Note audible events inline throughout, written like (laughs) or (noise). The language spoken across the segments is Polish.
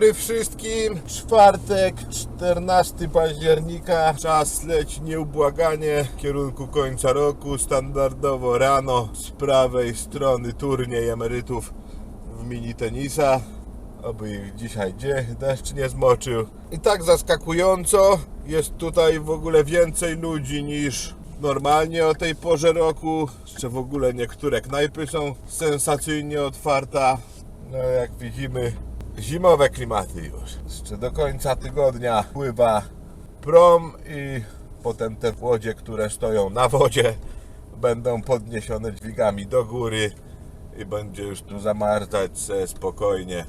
dobry wszystkim. Czwartek, 14 października. Czas leci nieubłaganie w kierunku końca roku. Standardowo rano z prawej strony turniej emerytów w mini tenisa. Oby ich dzisiaj gdzie deszcz nie zmoczył. I tak zaskakująco jest tutaj w ogóle więcej ludzi niż normalnie o tej porze roku. Jeszcze w ogóle niektóre knajpy są sensacyjnie otwarte. No jak widzimy, zimowe klimaty już. Jeszcze do końca tygodnia pływa prom i potem te łodzie, które stoją na wodzie, będą podniesione dźwigami do góry i będzie już tu zamarzać se spokojnie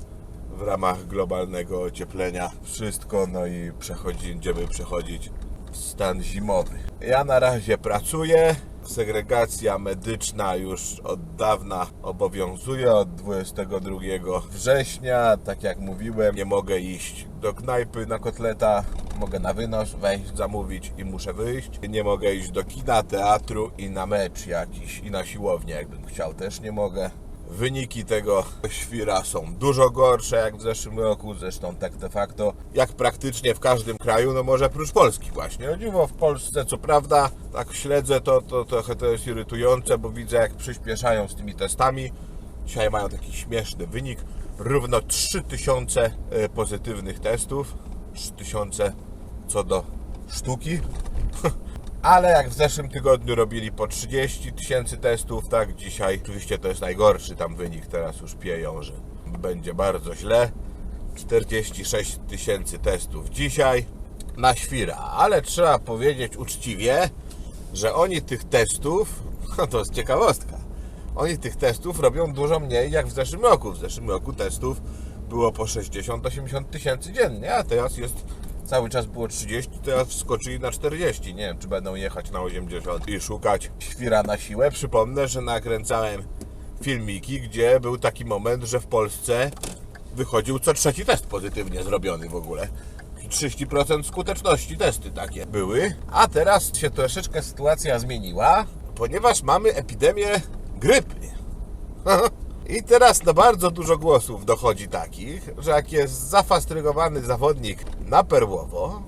w ramach globalnego ocieplenia wszystko, no i przechodzi, będziemy przechodzić w stan zimowy. Ja na razie pracuję. Segregacja medyczna już od dawna obowiązuje, od 22 września. Tak jak mówiłem, nie mogę iść do knajpy na kotleta, mogę na wynos wejść, zamówić i muszę wyjść. Nie mogę iść do kina, teatru i na mecz jakiś, i na siłownię, jakbym chciał, też nie mogę. Wyniki tego świra są dużo gorsze jak w zeszłym roku, zresztą tak de facto jak praktycznie w każdym kraju, no może prócz Polski właśnie. O dziwo w Polsce co prawda, tak śledzę to, to trochę to jest irytujące, bo widzę jak przyspieszają z tymi testami. Dzisiaj mają taki śmieszny wynik, równo 3000 e, pozytywnych testów, 3000 co do sztuki. Ale jak w zeszłym tygodniu robili po 30 tysięcy testów, tak dzisiaj oczywiście to jest najgorszy tam wynik, teraz już pieją, że będzie bardzo źle. 46 tysięcy testów dzisiaj na świra, ale trzeba powiedzieć uczciwie, że oni tych testów, no (laughs) to jest ciekawostka, oni tych testów robią dużo mniej jak w zeszłym roku. W zeszłym roku testów było po 60-80 tysięcy dziennie, a teraz jest cały czas było 30, teraz wskoczyli na 40. Nie wiem, czy będą jechać na 80 i szukać świra na siłę. Przypomnę, że nakręcałem filmiki, gdzie był taki moment, że w Polsce wychodził co trzeci test pozytywnie zrobiony w ogóle. 30% skuteczności testy takie były, a teraz się troszeczkę sytuacja zmieniła, ponieważ mamy epidemię grypy. (laughs) I teraz na bardzo dużo głosów dochodzi takich, że jak jest zafastrygowany zawodnik na perłowo,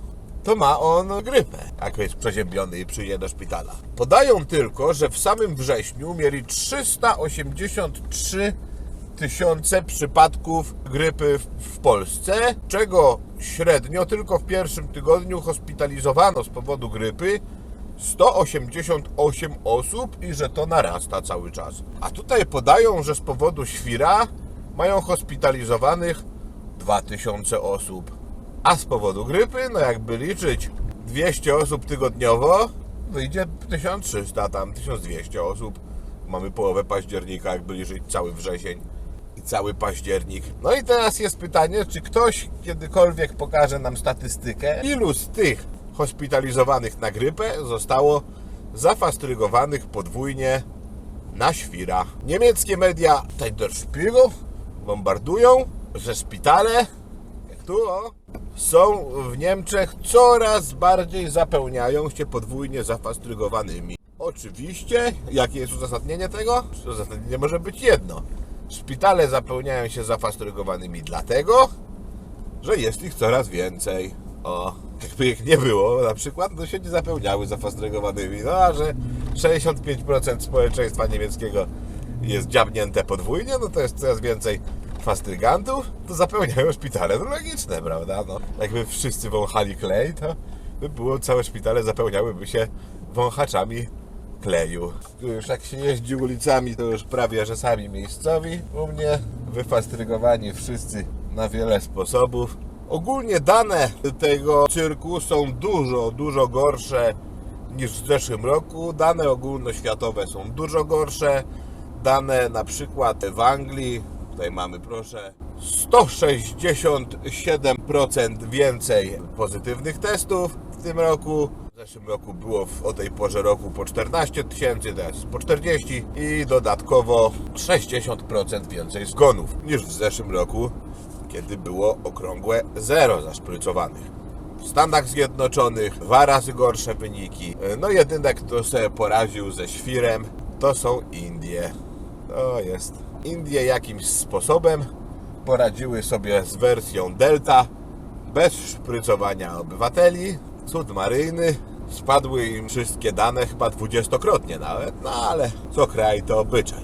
to ma on grypę, jak jest przeziębiony i przyjdzie do szpitala. Podają tylko, że w samym wrześniu mieli 383 tysiące przypadków grypy w- Polsce, czego średnio tylko w pierwszym tygodniu hospitalizowano z powodu grypy 188 osób i że to narasta cały czas. A tutaj podają, że z powodu świra mają hospitalizowanych 2000 osób. A z powodu grypy, no jakby liczyć 200 osób tygodniowo, wyjdzie 1300 tam, 1200 osób. Mamy połowę października, jakby liczyć cały wrzesień i cały październik. No i teraz jest pytanie, czy ktoś kiedykolwiek pokaże nam statystykę, ilu z tych hospitalizowanych na grypę zostało zafastrygowanych podwójnie na świra. Niemieckie media Der Spiegel bombardują, że szpitale, jak tu o, są w Niemczech coraz bardziej zapełniają się podwójnie zafastrygowanymi. Oczywiście, jakie jest uzasadnienie tego? Uzasadnienie może być jedno. Szpitale zapełniają się zafastrygowanymi dlatego, że jest ich coraz więcej. O, jakby ich nie było, na przykład, to się nie zapełniały zafastrygowanymi. No, a że 65% społeczeństwa niemieckiego jest dziabnięte podwójnie, no to jest coraz więcej fastrygantów, to zapełniają szpitale. No logiczne, prawda? No, jakby wszyscy wąchali klej, to by było całe szpitale zapełniałyby się wąchaczami kleju. Już jak się jeździ ulicami, to już prawie że sami miejscowi. U mnie wyfastrygowani wszyscy na wiele sposobów. Ogólnie dane tego cyrku są dużo, dużo gorsze niż w zeszłym roku. Dane ogólnoświatowe są dużo gorsze. Dane na przykład w Anglii, tutaj mamy proszę, 167% więcej pozytywnych testów w tym roku. W zeszłym roku było w, o tej porze roku po 14 tysięcy, teraz po 40 i dodatkowo 60% więcej zgonów niż w zeszłym roku, kiedy było okrągłe zero zaszprycowanych. W Stanach Zjednoczonych dwa razy gorsze wyniki. No jedyny, kto sobie poraził ze świrem, to są Indie. To jest. Indie jakimś sposobem poradziły sobie z wersją Delta bez szprycowania obywateli. Cud maryjny. Spadły im wszystkie dane chyba dwudziestokrotnie nawet, no ale co kraj to obyczaj.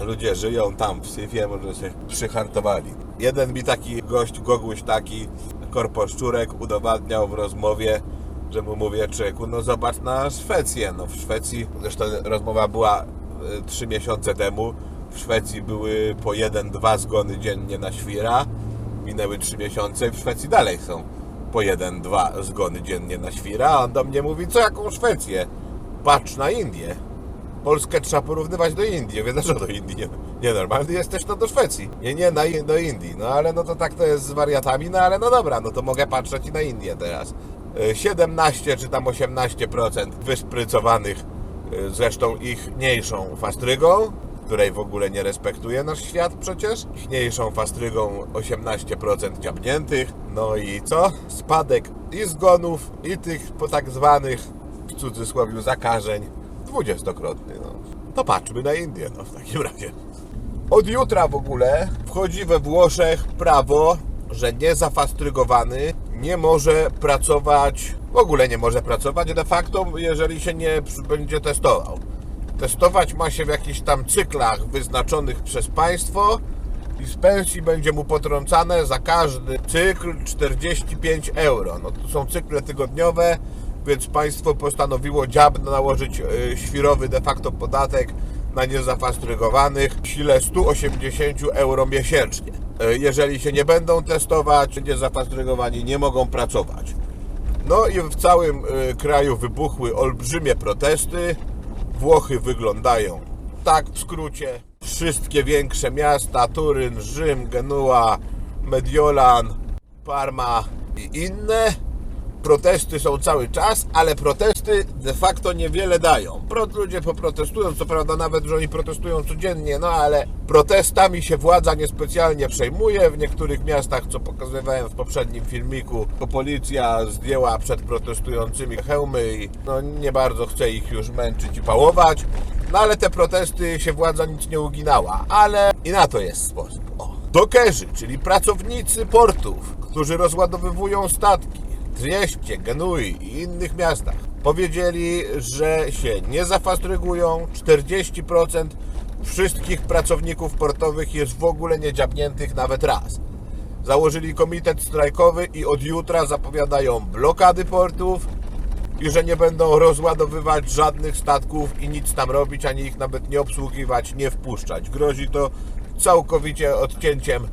Ludzie żyją tam w syfie, może się przyhartowali. Jeden mi taki gość, goguś taki, korposzczurek udowadniał w rozmowie, że mu mówię, człowieku, no zobacz na Szwecję. No w Szwecji, zresztą rozmowa była y, trzy miesiące temu, w Szwecji były po jeden, dwa zgony dziennie na świra. Minęły trzy miesiące i w Szwecji dalej są po jeden, dwa zgony dziennie na świra. A on do mnie mówi, co jaką Szwecję? Patrz na Indię. Polskę trzeba porównywać do Indii. Więc dlaczego do Indii? Nie, normalny jesteś, no do Szwecji. Nie, nie, na, do Indii. No ale no to tak to jest z wariatami, no ale no dobra, no to mogę patrzeć i na Indię teraz. Y, 17 czy tam 18% wyszprycowanych y, zresztą ich mniejszą fastrygą, której w ogóle nie respektuje nasz świat przecież. Mniejszą fastrygą 18% dziabniętych. No i co? Spadek i zgonów, i tych po tak zwanych w cudzysłowie zakażeń dwudziestokrotny. No. To patrzmy na Indię no, w takim razie. Od jutra w ogóle wchodzi we Włoszech prawo, że niezafastrygowany nie może pracować, w ogóle nie może pracować de facto, jeżeli się nie będzie testował. Testować ma się w jakichś tam cyklach wyznaczonych przez państwo i z pensji będzie mu potrącane za każdy cykl 45 euro. No to są cykle tygodniowe, więc państwo postanowiło dziabno nałożyć e, świrowy de facto podatek na niezafastrygowanych w sile 180 euro miesięcznie. E, Jeżeli się nie będą testować, niezafastrygowani nie mogą pracować. No i w całym y, kraju wybuchły olbrzymie protesty. Włochy wyglądają tak w skrócie. Wszystkie większe miasta, Turyn, Rzym, Genua, Mediolan, Parma i inne. Protesty są cały czas, ale protesty de facto niewiele dają. Ludzie poprotestują, co prawda nawet, że oni protestują codziennie, no ale protestami się władza niespecjalnie przejmuje. W niektórych miastach, co pokazywałem w poprzednim filmiku, to policja zdjęła przed protestującymi hełmy i no, nie bardzo chce ich już męczyć i pałować. No ale te protesty się władza nic nie uginała, ale i na to jest sposób. Dokerzy, czyli pracownicy portów, którzy rozładowywują statki, Trieście, Genui i innych miastach powiedzieli, że się nie zafastrygują. 40% wszystkich pracowników portowych jest w ogóle nie dziabniętych nawet raz. Założyli komitet strajkowy i od jutra zapowiadają blokady portów i że nie będą rozładowywać żadnych statków i nic tam robić, ani ich nawet nie obsługiwać, nie wpuszczać. Grozi to całkowicie odcięciem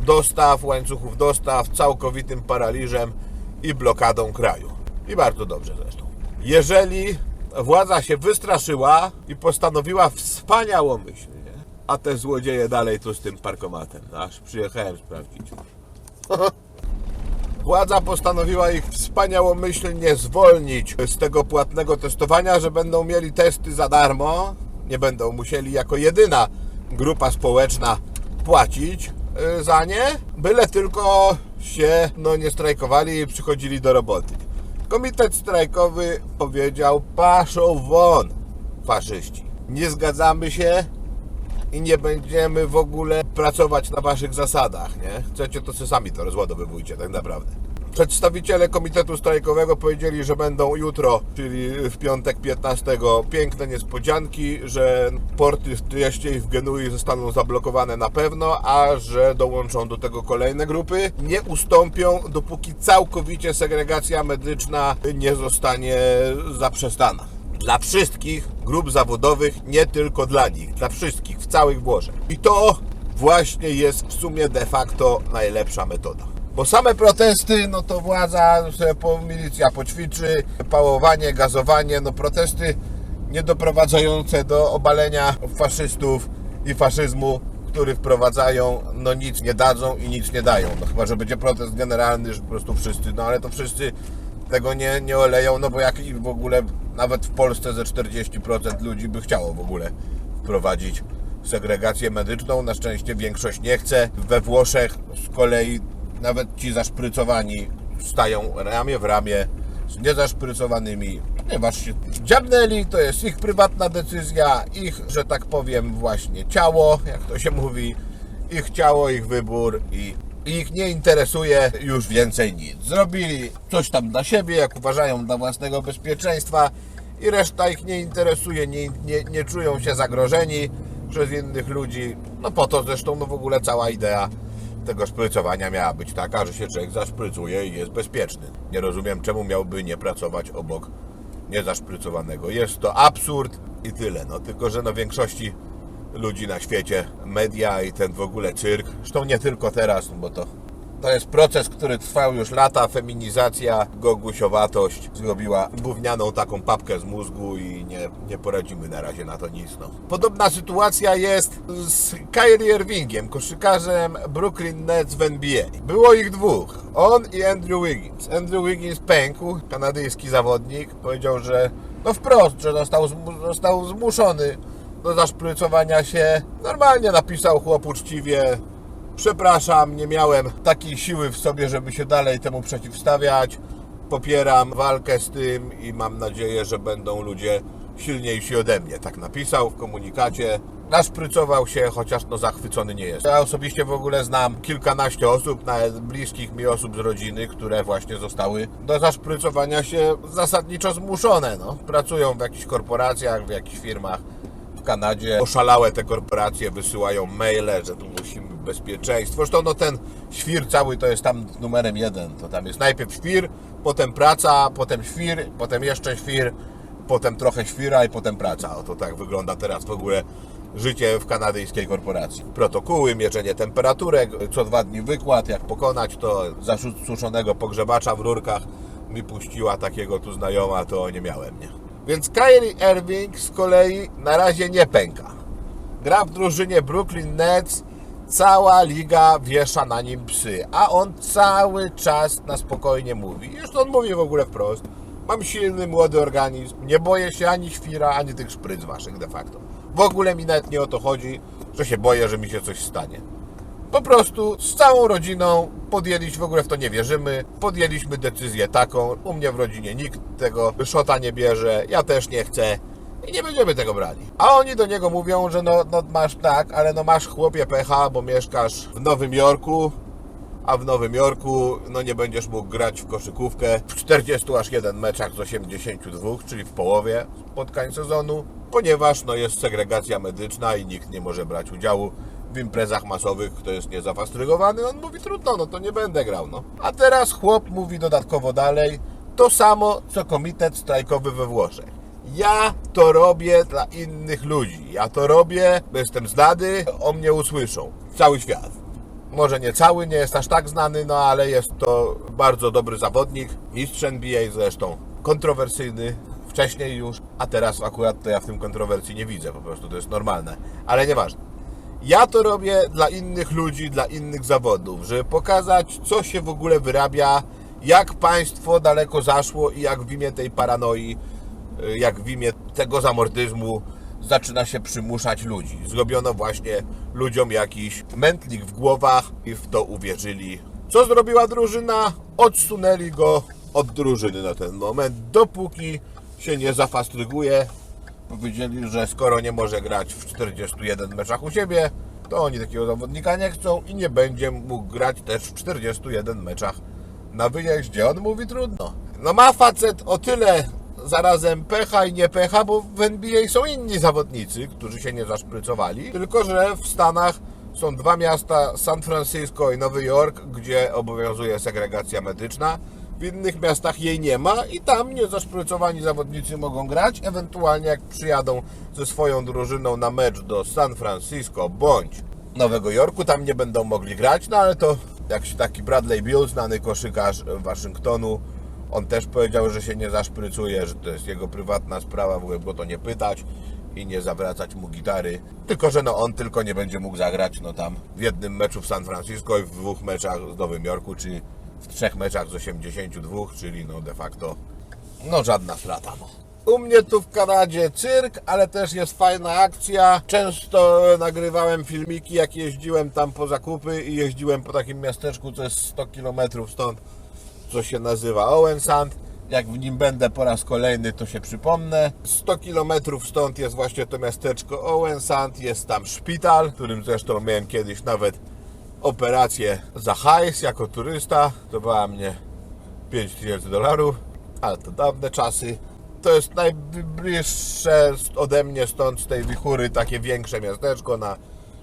dostaw, łańcuchów dostaw, całkowitym paraliżem i blokadą kraju. I bardzo dobrze zresztą. Jeżeli władza się wystraszyła i postanowiła wspaniałomyślnie, a te złodzieje dalej tu z tym parkomatem, aż przyjechałem sprawdzić. (laughs) Władza postanowiła ich wspaniałomyślnie zwolnić z tego płatnego testowania, że będą mieli testy za darmo. Nie będą musieli jako jedyna grupa społeczna płacić y, za nie, byle tylko się no, nie strajkowali i przychodzili do roboty. Komitet strajkowy powiedział: Paszą won, faszyści. Nie zgadzamy się, i nie będziemy w ogóle pracować na waszych zasadach, nie? Chcecie to sobie sami to rozładowywujcie tak naprawdę. Przedstawiciele Komitetu Strajkowego powiedzieli, że będą jutro, czyli w piątek 15, piękne niespodzianki, że porty w Trieście i w Genui zostaną zablokowane na pewno, a że dołączą do tego kolejne grupy. Nie ustąpią, dopóki całkowicie segregacja medyczna nie zostanie zaprzestana dla wszystkich grup zawodowych, nie tylko dla nich, dla wszystkich w całych Włoszech. I to właśnie jest w sumie de facto najlepsza metoda. Bo same protesty, no to władza, po, milicja poćwiczy, pałowanie, gazowanie, no protesty nie doprowadzające do obalenia faszystów i faszyzmu, który wprowadzają, no nic nie dadzą i nic nie dają. No chyba, że będzie protest generalny, że po prostu wszyscy, no ale to wszyscy tego nie, nie oleją, no bo jak i w ogóle nawet w Polsce ze 40% ludzi by chciało w ogóle wprowadzić segregację medyczną. Na szczęście większość nie chce. We Włoszech z kolei nawet ci zaszprycowani stają ramię w ramię z niezaszprycowanymi, ponieważ się dziabnęli, to jest ich prywatna decyzja, ich, że tak powiem, właśnie ciało, jak to się mówi, ich ciało, ich wybór i ich nie interesuje już więcej nic. Zrobili coś tam dla siebie, jak uważają, dla własnego bezpieczeństwa i reszta ich nie interesuje, nie, nie, nie czują się zagrożeni przez innych ludzi. No po to zresztą no w ogóle cała idea tego szprycowania miała być taka, że się człowiek zaszprycuje i jest bezpieczny. Nie rozumiem, czemu miałby nie pracować obok niezaszprycowanego. Jest to absurd i tyle. No tylko, że no większości ludzi na świecie, media i ten w ogóle cyrk, zresztą nie tylko teraz, bo to, to jest proces, który trwał już lata, feminizacja, gogusiowatość zrobiła gównianą taką papkę z mózgu i nie, nie poradzimy na razie na to nic. No. Podobna sytuacja jest z Kyrie Irvingiem, koszykarzem Brooklyn Nets w NBA. Było ich dwóch, on i Andrew Wiggins. Andrew Wiggins pękł, kanadyjski zawodnik, powiedział, że no wprost, że został, został zmuszony do zaszprycowania się. Normalnie napisał chłop uczciwie. Przepraszam, nie miałem takiej siły w sobie, żeby się dalej temu przeciwstawiać. Popieram walkę z tym i mam nadzieję, że będą ludzie silniejsi ode mnie. Tak napisał w komunikacie. Naszprycował się, chociaż no zachwycony nie jest. Ja osobiście w ogóle znam kilkanaście osób, nawet bliskich mi osób z rodziny, które właśnie zostały do zaszprycowania się zasadniczo zmuszone. No. Pracują w jakichś korporacjach, w jakichś firmach w Kanadzie. Oszalałe te korporacje wysyłają maile, że tu musimy bezpieczeństwo. Zresztą no ten świr cały to jest tam numerem jeden. To tam jest najpierw świr, potem praca, potem świr, potem jeszcze świr, potem trochę świra i potem praca. Oto tak wygląda teraz w ogóle życie w kanadyjskiej korporacji. Protokoły, mierzenie temperaturek, co dwa dni wykład, jak pokonać to. Zasuszonego pogrzebacza w rurkach mi puściła takiego tu znajoma, to nie miałem, nie? Więc Kyrie Irving z kolei na razie nie pęka. Gra w drużynie Brooklyn Nets, cała liga wiesza na nim psy, a on cały czas na spokojnie mówi. Zresztą on mówi w ogóle wprost. Mam silny, młody organizm, nie boję się ani świra, ani tych szpryc waszych de facto. W ogóle mi nawet nie o to chodzi, że się boję, że mi się coś stanie. Po prostu z całą rodziną podjęliśmy, w ogóle w to nie wierzymy, podjęliśmy decyzję taką. U mnie w rodzinie nikt tego szota nie bierze, ja też nie chcę i nie będziemy tego brali. A oni do niego mówią, że no, no masz tak, ale no masz chłopie pecha, bo mieszkasz w Nowym Jorku, a w Nowym Jorku no nie będziesz mógł grać w koszykówkę w 40 aż 1 meczach z 82, czyli w połowie spotkań sezonu, ponieważ no jest segregacja medyczna i nikt nie może brać udziału w imprezach masowych, kto jest niezafastrygowany, on mówi trudno, no to nie będę grał, no. A teraz chłop mówi dodatkowo dalej, to samo co komitet strajkowy we Włoszech. Ja to robię dla innych ludzi. Ja to robię, bo jestem znany, o mnie usłyszą. Cały świat. Może nie cały, nie jest aż tak znany, no ale jest to bardzo dobry zawodnik, mistrz NBA zresztą, kontrowersyjny wcześniej już, a teraz akurat to ja w tym kontrowersji nie widzę, po prostu to jest normalne, ale nieważne. Ja to robię dla innych ludzi, dla innych zawodów, żeby pokazać, co się w ogóle wyrabia, jak państwo daleko zaszło i jak w imię tej paranoi, jak w imię tego zamordyzmu zaczyna się przymuszać ludzi. Zrobiono właśnie ludziom jakiś mętlik w głowach i w to uwierzyli. Co zrobiła drużyna? Odsunęli go od drużyny na ten moment, dopóki się nie zafastryguje. Powiedzieli, że skoro nie może grać w 41 meczach u siebie, to oni takiego zawodnika nie chcą i nie będzie mógł grać też w 41 meczach na wyjeździe. On mówi trudno. No ma facet o tyle zarazem pecha i nie pecha, bo w NBA są inni zawodnicy, którzy się nie zaszprycowali, tylko że w Stanach są dwa miasta, San Francisco i Nowy Jork, gdzie obowiązuje segregacja medyczna. W innych miastach jej nie ma i tam niezaszprycowani zawodnicy mogą grać, ewentualnie jak przyjadą ze swoją drużyną na mecz do San Francisco bądź Nowego Jorku, tam nie będą mogli grać, no ale to jak się taki Bradley Bill, znany koszykarz Waszyngtonu, on też powiedział, że się nie zaszprycuje, że to jest jego prywatna sprawa, w ogóle go to nie pytać i nie zawracać mu gitary. Tylko, że no on tylko nie będzie mógł zagrać no tam w jednym meczu w San Francisco i w dwóch meczach z Nowym Jorku, czyli w trzech meczach z 82, czyli no de facto no żadna strata. No. U mnie tu w Kanadzie cyrk, ale też jest fajna akcja. Często nagrywałem filmiki, jak jeździłem tam po zakupy i jeździłem po takim miasteczku, co jest 100 km stąd, co się nazywa Owen Sand. Jak w nim będę po raz kolejny, to się przypomnę. 100 km stąd jest właśnie to miasteczko Owen Sand, jest tam szpital, w którym zresztą miałem kiedyś nawet operację za hajs jako turysta. To była mnie 5000 dolarów, ale to dawne czasy. To jest najbliższe ode mnie stąd, z tej wichury, takie większe miasteczko na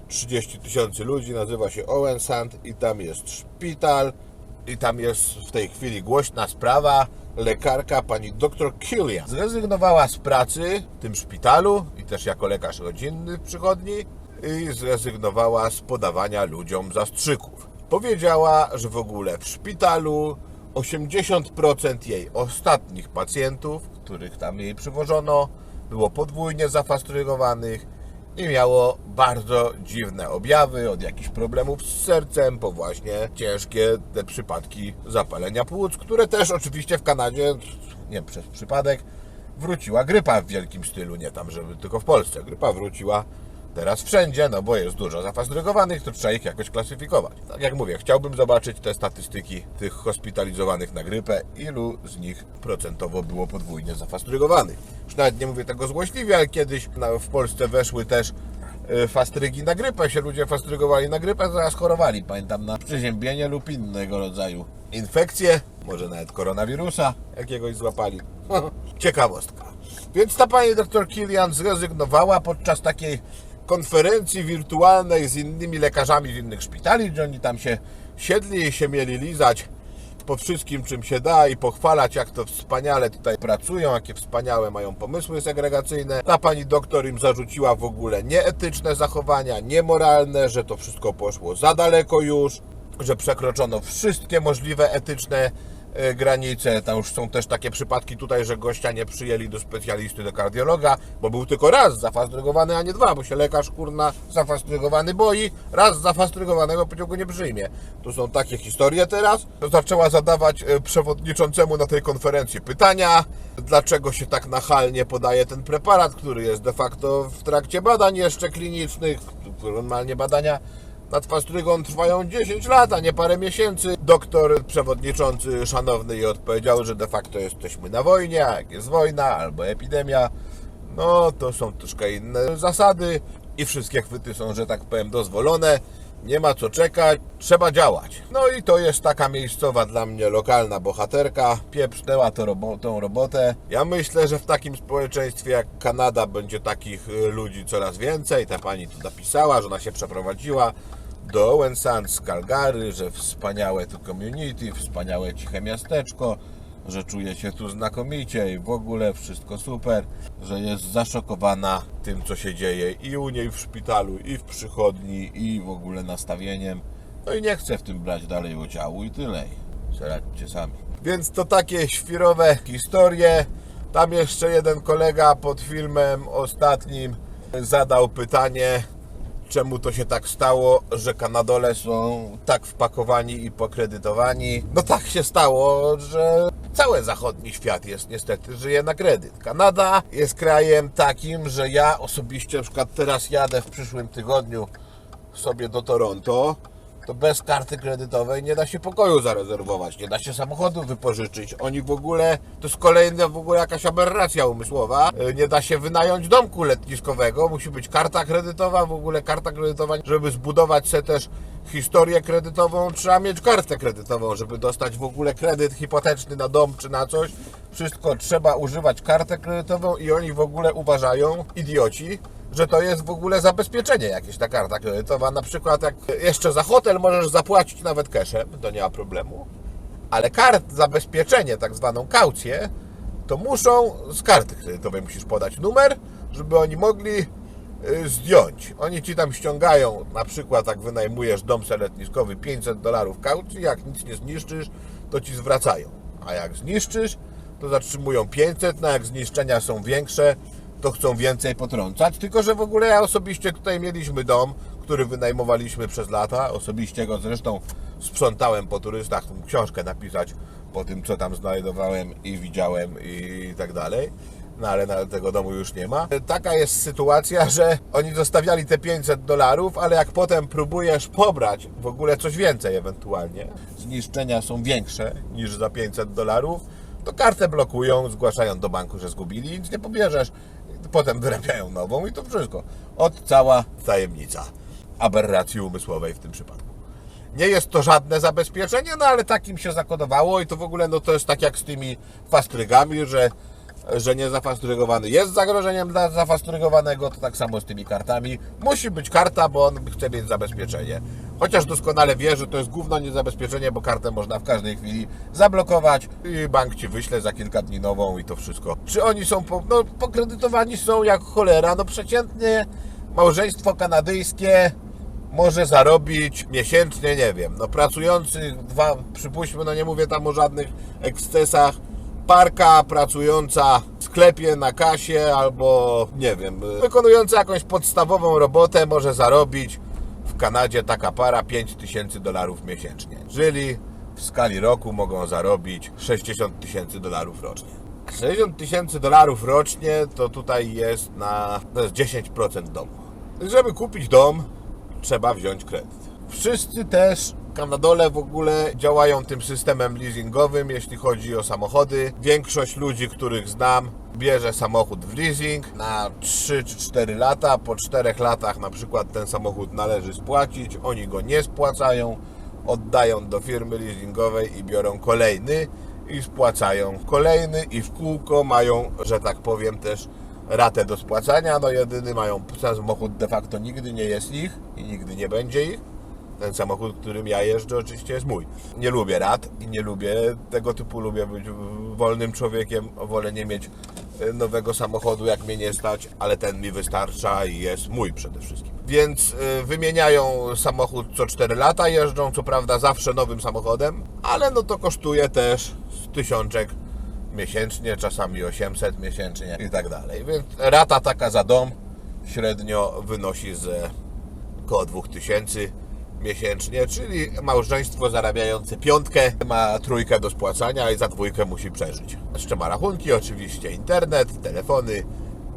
30 tysięcy ludzi. Nazywa się Owen Sand i tam jest szpital. I tam jest w tej chwili głośna sprawa. Lekarka pani dr Killian zrezygnowała z pracy w tym szpitalu i też jako lekarz rodzinny w przychodni i zrezygnowała z podawania ludziom zastrzyków. Powiedziała, że w ogóle w szpitalu 80% jej ostatnich pacjentów, których tam jej przywożono, było podwójnie zafastrygowanych i miało bardzo dziwne objawy, od jakichś problemów z sercem, po właśnie ciężkie te przypadki zapalenia płuc, które też oczywiście w Kanadzie, nie przez przypadek, wróciła grypa w wielkim stylu, nie tam, żeby tylko w Polsce. Grypa wróciła teraz wszędzie, no bo jest dużo zafastrygowanych, to trzeba ich jakoś klasyfikować. Tak jak mówię, chciałbym zobaczyć te statystyki tych hospitalizowanych na grypę, ilu z nich procentowo było podwójnie zafastrygowanych. Już nawet nie mówię tego złośliwie, ale kiedyś w Polsce weszły też y, fastrygi na grypę, się ludzie fastrygowali na grypę, zaraz chorowali, pamiętam, na przeziębienie lub innego rodzaju infekcje, może nawet koronawirusa jakiegoś złapali. (laughs) Ciekawostka. Więc ta pani dr Kilian zrezygnowała podczas takiej konferencji wirtualnej z innymi lekarzami z innych szpitali, gdzie oni tam się siedli i się mieli lizać po wszystkim, czym się da i pochwalać, jak to wspaniale tutaj pracują, jakie wspaniałe mają pomysły segregacyjne. Ta pani doktor im zarzuciła w ogóle nieetyczne zachowania, niemoralne, że to wszystko poszło za daleko już, że przekroczono wszystkie możliwe etyczne e, granice. Tam już są też takie przypadki tutaj, że gościa nie przyjęli do specjalisty, do kardiologa, bo był tylko raz zafastrygowany, a nie dwa, bo się lekarz kurna zafastrygowany boi, raz zafastrygowanego pociągu nie przyjmie. Tu są takie historie teraz. Zaczęła zadawać e, przewodniczącemu na tej konferencji pytania, dlaczego się tak nachalnie podaje ten preparat, który jest de facto w trakcie badań jeszcze klinicznych, normalnie badania nad fastrygą trwają 10 lat, a nie parę miesięcy. Doktor przewodniczący szanowny jej odpowiedział, że de facto jesteśmy na wojnie, a jak jest wojna albo epidemia, no to są troszkę inne zasady i wszystkie chwyty są, że tak powiem, dozwolone. Nie ma co czekać, trzeba działać. No i to jest taka miejscowa dla mnie lokalna bohaterka. Pieprznęła to robo tą robotę. Ja myślę, że w takim społeczeństwie jak Kanada będzie takich y, ludzi coraz więcej. Ta pani tu napisała, że ona się przeprowadziła do Owen Sound z Calgary, że wspaniałe tu community, wspaniałe ciche miasteczko, że czuje się tu znakomicie i w ogóle wszystko super, że jest zaszokowana tym, co się dzieje i u niej w szpitalu, i w przychodni, i w ogóle nastawieniem. No i nie chce w tym brać dalej udziału i tyle. Radźcie sami. Więc to takie świrowe historie. Tam jeszcze jeden kolega pod filmem ostatnim zadał pytanie, czemu to się tak stało, że Kanadole są tak wpakowani i pokredytowani. No tak się stało, że cały zachodni świat jest niestety, żyje na kredyt. Kanada jest krajem takim, że ja osobiście na przykład teraz jadę w przyszłym tygodniu sobie do Toronto, to bez karty kredytowej nie da się pokoju zarezerwować, nie da się samochodu wypożyczyć. Oni w ogóle, to jest kolejna w ogóle jakaś aberracja umysłowa, E, nie da się wynająć domku letniskowego, musi być karta kredytowa, w ogóle karta kredytowa, żeby zbudować sobie też historię kredytową, trzeba mieć kartę kredytową, żeby dostać w ogóle kredyt hipoteczny na dom czy na coś. Wszystko trzeba używać kartę kredytową i oni w ogóle uważają, idioci, że to jest w ogóle zabezpieczenie jakieś ta karta kredytowa. Na przykład jak jeszcze za hotel możesz zapłacić nawet cashem, to nie ma problemu. Ale kart, zabezpieczenie, tak zwaną kaucję, to muszą z karty kredytowej musisz podać numer, żeby oni mogli zdjąć. Oni ci tam ściągają, na przykład jak wynajmujesz dom letniskowy 500 dolarów kaucji, jak nic nie zniszczysz, to ci zwracają. A jak zniszczysz, to zatrzymują 500, no jak zniszczenia są większe, to chcą więcej potrącać. Tylko, że w ogóle ja osobiście tutaj mieliśmy dom, który wynajmowaliśmy przez lata. Osobiście go zresztą sprzątałem po turystach, książkę napisać po tym, co tam znajdowałem i widziałem i tak dalej. No ale tego domu już nie ma. Taka jest sytuacja, że oni zostawiali te 500 dolarów, ale jak potem próbujesz pobrać w ogóle coś więcej ewentualnie, zniszczenia są większe niż za 500 dolarów, to kartę blokują, zgłaszają do banku, że zgubili, nic nie pobierzesz. Potem wyrabiają nową i to wszystko. Od cała tajemnica aberracji umysłowej w tym przypadku. Nie jest to żadne zabezpieczenie, no ale takim się zakodowało i to w ogóle no to jest tak jak z tymi fastrygami, że, że niezafastrygowany jest zagrożeniem dla zafastrygowanego, to tak samo z tymi kartami. Musi być karta, bo on chce mieć zabezpieczenie. Chociaż doskonale wie, że to jest główno niezabezpieczenie, bo kartę można w każdej chwili zablokować i bank Ci wyśle za kilka dni nową i to wszystko. Czy oni są, po, no pokredytowani są jak cholera, no przeciętnie małżeństwo kanadyjskie może zarobić miesięcznie, nie wiem, no pracujący, dwa, przypuśćmy, no nie mówię tam o żadnych ekscesach, parka pracująca w sklepie na kasie albo, nie wiem, wykonująca jakąś podstawową robotę może zarobić w Kanadzie taka para 5000 dolarów miesięcznie. Czyli w skali roku mogą zarobić 60 tysięcy dolarów rocznie. 60 tysięcy dolarów rocznie to tutaj jest na to jest 10% domu. Żeby kupić dom, trzeba wziąć kredyt. Wszyscy też Kanadole w ogóle działają tym systemem leasingowym, jeśli chodzi o samochody. Większość ludzi, których znam, bierze samochód w leasing na 3 czy 4 lata. Po 4 latach na przykład ten samochód należy spłacić, oni go nie spłacają, oddają do firmy leasingowej i biorą kolejny i spłacają kolejny i w kółko mają, że tak powiem też ratę do spłacania. No jedyny mają samochód de facto nigdy nie jest ich i nigdy nie będzie ich. Ten samochód, którym ja jeżdżę, oczywiście jest mój. Nie lubię rat i nie lubię tego typu, lubię być wolnym człowiekiem. Wolę nie mieć e, nowego samochodu, jak mnie nie stać, ale ten mi wystarcza i jest mój przede wszystkim. Więc e, wymieniają samochód co 4 lata, jeżdżą co prawda zawsze nowym samochodem, ale no to kosztuje też tysiączek miesięcznie, czasami 800 miesięcznie i tak dalej. Więc rata taka za dom średnio wynosi z około 2000 miesięcznie, czyli małżeństwo zarabiające piątkę ma trójkę do spłacania i za dwójkę musi przeżyć. Jeszcze ma rachunki oczywiście, internet, telefony,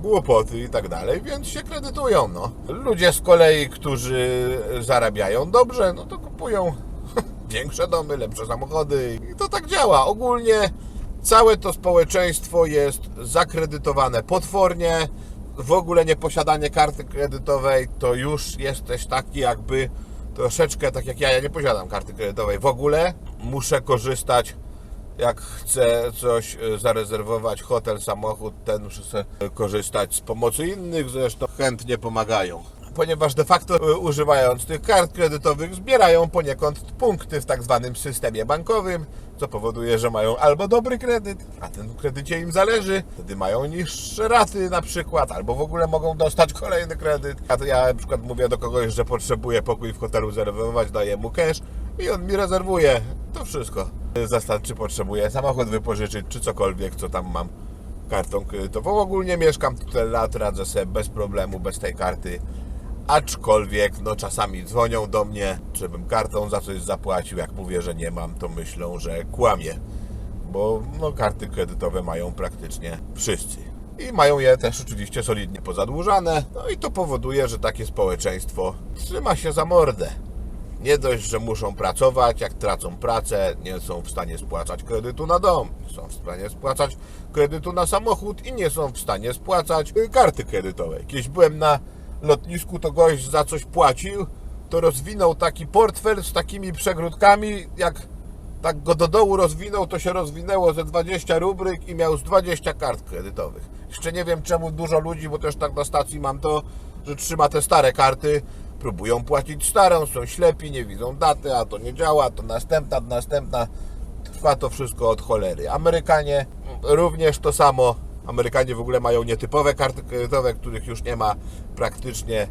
głupoty i tak dalej, więc się kredytują. No. Ludzie z kolei, którzy zarabiają dobrze, no to kupują (laughs) większe domy, lepsze samochody i to tak działa. Ogólnie całe to społeczeństwo jest zakredytowane potwornie. W ogóle nieposiadanie karty kredytowej to już jesteś taki jakby troszeczkę tak jak ja, ja nie posiadam karty kredytowej w ogóle. Muszę korzystać jak chcę coś e, zarezerwować, hotel, samochód, ten muszę korzystać z pomocy innych, zresztą chętnie pomagają. Ponieważ de facto e, używając tych kart kredytowych zbierają poniekąd punkty w tak zwanym systemie bankowym, co powoduje, że mają albo dobry kredyt, a ten kredycie im zależy, wtedy mają niższe raty na przykład, albo w ogóle mogą dostać kolejny kredyt. A to ja na przykład mówię do kogoś, że potrzebuję pokój w hotelu zarezerwować, daję mu cash i on mi rezerwuje. To wszystko. Zastan, czy potrzebuję samochód wypożyczyć, czy cokolwiek, co tam mam kartą kredytową. Ogólnie mieszkam tyle lat, radzę sobie bez problemu, bez tej karty. Aczkolwiek, no czasami dzwonią do mnie, żebym kartą za coś zapłacił. Jak mówię, że nie mam, to myślą, że kłamie. Bo no, karty kredytowe mają praktycznie wszyscy. I mają je też oczywiście solidnie pozadłużane. No i to powoduje, że takie społeczeństwo trzyma się za mordę. Nie dość, że muszą pracować, jak tracą pracę, nie są w stanie spłacać kredytu na dom, nie są w stanie spłacać kredytu na samochód i nie są w stanie spłacać karty kredytowej. Kiedyś byłem na lotnisku, to gość za coś płacił, to rozwinął taki portfel z takimi przegródkami, jak tak go do dołu rozwinął, to się rozwinęło ze 20 rubryk i miał z 20 kart kredytowych. Jeszcze nie wiem czemu dużo ludzi, bo też tak na stacji mam to, że trzyma te stare karty, próbują płacić starą, są ślepi, nie widzą daty, a to nie działa, to następna, następna. Trwa to wszystko od cholery. Amerykanie również to samo. Amerykanie w ogóle mają nietypowe karty kredytowe, których już nie ma praktycznie.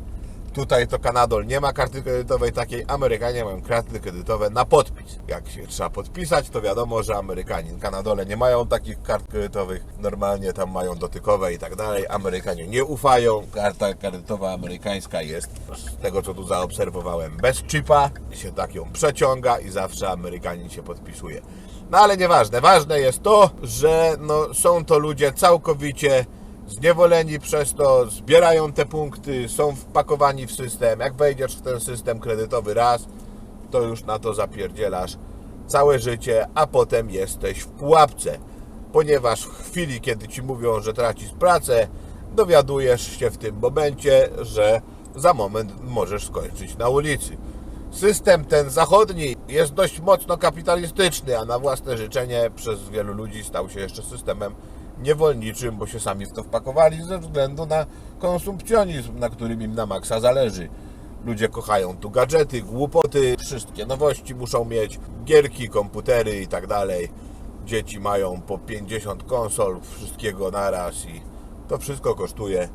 Tutaj to Kanadol nie ma karty kredytowej takiej. Amerykanie mają karty kredytowe na podpis. Jak się trzeba podpisać, to wiadomo, że Amerykanin, Kanadole nie mają takich kart kredytowych. Normalnie tam mają dotykowe i tak dalej. Amerykanie nie ufają. Karta kredytowa amerykańska jest, z tego co tu zaobserwowałem, bez chipa. Się tak ją przeciąga i zawsze Amerykanin się podpisuje. No ale nieważne. Ważne jest to, że no, są to ludzie całkowicie zniewoleni przez to, zbierają te punkty, są wpakowani w system. Jak wejdziesz w ten system kredytowy raz, to już na to zapierdzielasz całe życie, a potem jesteś w pułapce. ponieważ w chwili, kiedy ci mówią, że tracisz pracę, dowiadujesz się w tym momencie, że za moment możesz skończyć na ulicy. System ten zachodni jest dość mocno kapitalistyczny, a na własne życzenie przez wielu ludzi stał się jeszcze systemem niewolniczym, bo się sami w to wpakowali ze względu na konsumpcjonizm, na którym im na maksa zależy. Ludzie kochają tu gadżety, głupoty, wszystkie nowości muszą mieć, gierki, komputery i tak dalej. Dzieci mają po 50 konsol, wszystkiego naraz i to wszystko kosztuje.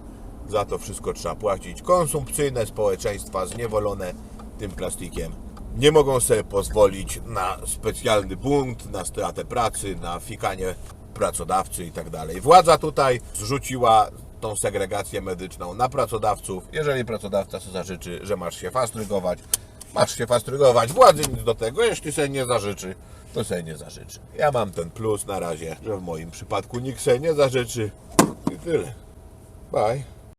Za to wszystko trzeba płacić. Konsumpcyjne społeczeństwa zniewolone tym plastikiem nie mogą sobie pozwolić na specjalny bunt, na stratę pracy, na fikanie pracodawcy i tak. Władza tutaj zrzuciła tą segregację medyczną na pracodawców. Jeżeli pracodawca sobie zażyczy, że masz się fastrygować, masz się fastrygować. Władzy nic do tego. Jeśli sobie nie zażyczy, to sobie nie zażyczy. Ja mam ten plus na razie, że w moim przypadku nikt sobie nie zażyczy. I tyle. Bye.